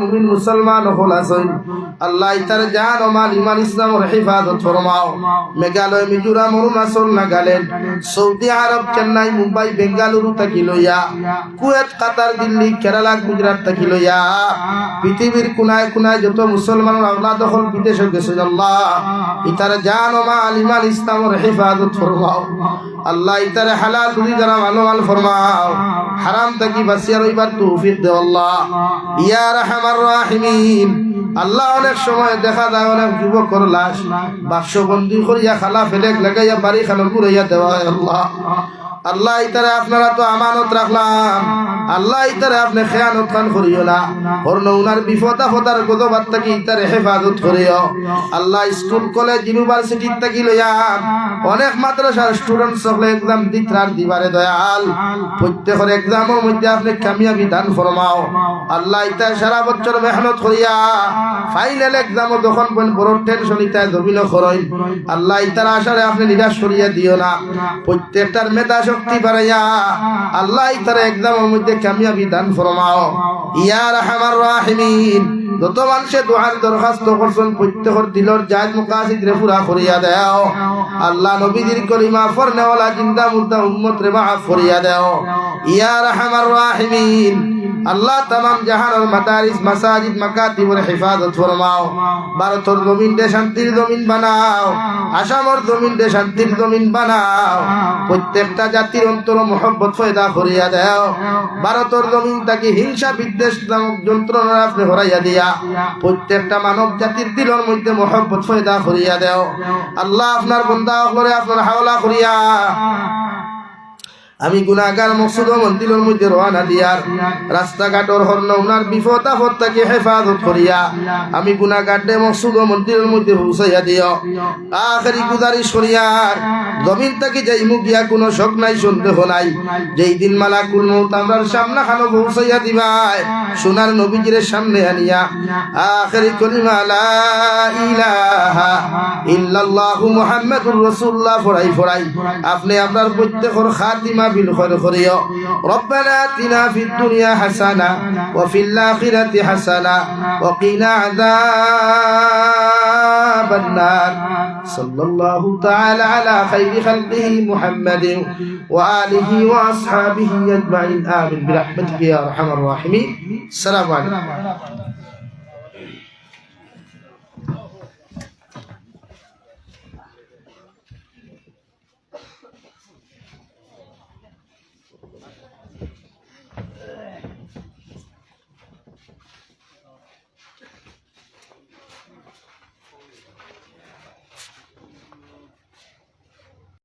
মুমিন আল্লাহ ইমান মেঘালয় মিজোরাম, অরুণাচল নাগাল্যান্ড সৌদি আরব, চেন্নাই, মুম্বাই, বেঙ্গালুরু লইয়া দিল্লি, কেরালা, গুজরাট থাকি লইয়া, পৃথিবীর কোনায় কোনায় যত মুসলমান আল্লাহ হল বিদেশে গেছে, আল্লাহ। ইতার জান ও মাল ইমান হেফাজত ফরমাও। আল্লাহ ইতারে হালাল তুমি যারা ভালো মাল ফরমাও, হারাম থাকি বাসিয়া রইবার তৌফিক দে আল্লাহ। ইয়া রাহমার রাহিমিন। আল্লাহ অনেক সময় দেখা যায় অনেক যুবকর লাশ, বাক্সবন্দি করিয়া খালা ফেলেক লাগাইয়া বাড়ি খালো ঘুরাইয়া দেওয়া আল্লাহ। আল্লাহ ইতারে আপনারা তো আমানত রাখলাম। আল্লাহ ইতারে আপনি খেয়ানত খান করিও না। হরণ উনার বিপদ আপদার গদবাদ থাকি ইতারে হেফাজত করিও। আল্লাহ স্কুল, কলেজ, ইউনিভার্সিটি থাকি লইয়া অনেক মাদ্রাসার স্টুডেন্ট সকলে এক্সাম দিত্রার দিবারে দয়াল। প্রত্যেকের এক্সামের মধ্যে আপনি কামিয়াবি দান ফরমাও। আল্লাহ ইতা সারা বছর মেহনত করিয়া ফাইনাল এক্সাম যখন বন বড় টেনশন ইতায় জমিল খরই আল্লাহ ইতার আশারে আপনি নিরাশ করিয়া দিও না। প্রত্যেকটার মেধা শক্তি বাড়াইয়া আল্লাহ ইতার এক্সামের মধ্যে কামিয়াবি দান ফরমাও। ইয়া রাহমার রাহিমিন। যত মানুষে দোয়ার দরখাস্ত করছেন, প্রত্যেকের দিলর জায়দ মুকাসিদ রে পুরা করিয়া দেও। আল্লাহ নবীদের কলিমা ফরনেওয়ালা জিন্দা মুর্দা উম্মত রে মাফ করিয়া দেও। ইয়া রাহমার রাহিমিন। আল্লাহ তামাম জাহানের মাদারিস, মাসাজিদ মাকাতিবর হেফাজত ফরমাও। ভারতের জমিন দে শান্তির জমিন বানাও। আসামর জমিন দে শান্তির জমিন বানাও। প্রত্যেকটা জাতির অন্তর মহব্বত ফয়দা করিয়া দেও। ভারতের জমিন তাকে হিংসা বিদ্বেষ নামক যন্ত্রণা আপনি হরাইয়া দিয়া প্রত্যেকটা মানব জাতির দিলর মধ্যে মহব্বত ফয়দা করিয়া দেও। আল্লাহ আপনার বন্দা করে আপনার হাওলা করিয়া আমি গুনাগার মকসুদ মন্দিরের মধ্যে রওনা দিয়ার। রাস্তাঘাটর হর্ন উনার বিপদ আপদ তাকে হেফাজত করিয়া আমি গুনাগাড্ডে মকসুদ মন্দিরের মধ্যে পৌঁছাইয়া দিও। আখেরি গুজারিশ করিয়ার জমিন তাকে যাই মুখিয়া কোনো শখ নাই, সন্দেহ নাই। যেই দিন মালা কোন আমরার সামনা খানো পৌঁছাইয়া দিবাই সোনার নবীজির সামনে আনিয়া, আখেরি কলিমা লা ইলাহা ইল্লাল্লাহু মুহাম্মাদুর রাসূলুল্লাহ ফরাই ফরাই আপনি আপনার প্রত্যেকর খাতিমা بالخير خريو ربنا آتنا في الدنيا حسنة وفي الآخرة حسنة وقنا عذاب النار. صلى الله تعالى على خير خلقه محمد وآله وأصحابه أجمعين. آمين برحمتك يا أرحم الراحمين. السلام عليكم.